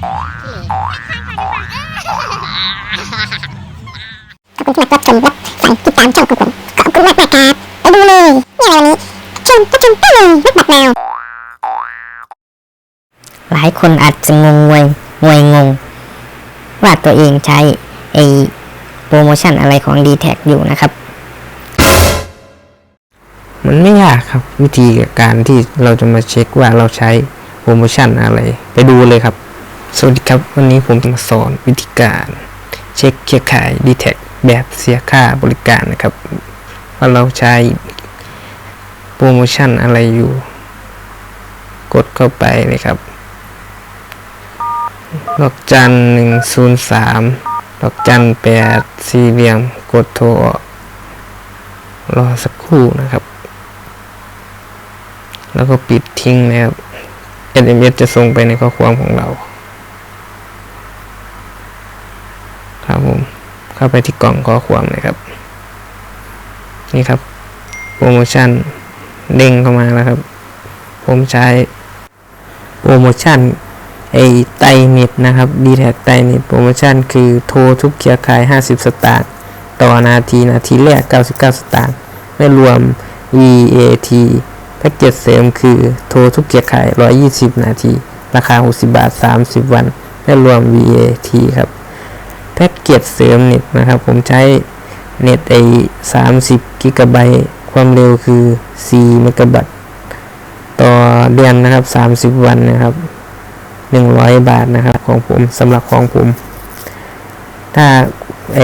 ขอบคุณที่มารับชมรับฟังติดตามช่องของผมขอบคุณมากนะครับไปดูเลยนี่อะไรวันนี้ชมก็ชมไปเลยนักบัตรแมวหลายคนอาจจะงงงวยงวยงง ว่าตัวเองใช้ไอโปรโมชั่นอะไรของ d t แทอยู่นะครับ มันไม่ยากครับ วิธีการที่เราจะมาเช็คว่าเราใช้โปรโมชั่นอะไร ไปดูเลยครับ สวัสดีครับ วันนี้ผมจะมาสอนวิธีการ เช็คเครือข่าย d t แทแบบเสียค่าบริการนะครับ ว่าเราใช้โปรโมชั่นอะไรอยู่ กดเข้าไปเลยครับดอกจันหนึ่งศูนย์สามดอกจันแปดสี่เหลี่ยมกดโทรรอสักครู่นะครับ แล้วก็ปิดทิ้งนะครับ SMS จะส่งไปในข้อความของเรา ครับผมเข้าไปที่กล่องข้อความเลยครับ นี่ครับโปรโมชั่นเด้งเข้ามาแล้วครับ ผมใช้โปรโมชั่นไอไตเน็ตนะครับดีแท็กไตเน็ตโปรโมชั่นคือโทรทุกเครือข่าย 50 สตางค์ต่อนาทีนาทีแรก 99 สตางค์ไม่รวม VAT แพ็กเกจเสริมคือโทรทุกเครือข่าย 120 นาที ราคา 60 บาท 30 วัน ไม่รวม VAT ครับ แพ็กเกจเสริมเน็ตนะครับ ผมใช้เน็ตไอ30กิกะไบต์ความเร็วคือ4เมกะบัตต์ต่อเดือนนะครับ 30 วันนะครับ 100 บาทนะครับของผมสำหรับของผม ถ้าไอ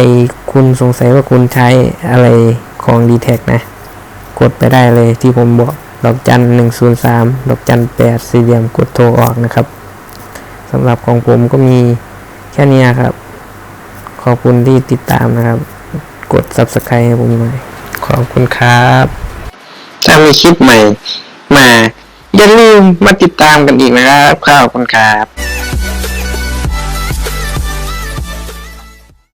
คุณสงสัยว่าคุณใช้อะไรของ d t แทนะ กดไปได้เลยที่ผมบอก ดอกจัน 103 ดอกจัน 8 สี่เหลี่ยมกดโทรออกนะครับสำหรับของผมก็มีแค่นี้ครับ ขอบคุณที่ติดตามนะครับ กด subscribe ให้ผมหน่อยขอบคุณครับ ถ้ามีคลิปใหม่ มาอย่าลืมมาติดตามกันอีกนะครับขอบคุณครับ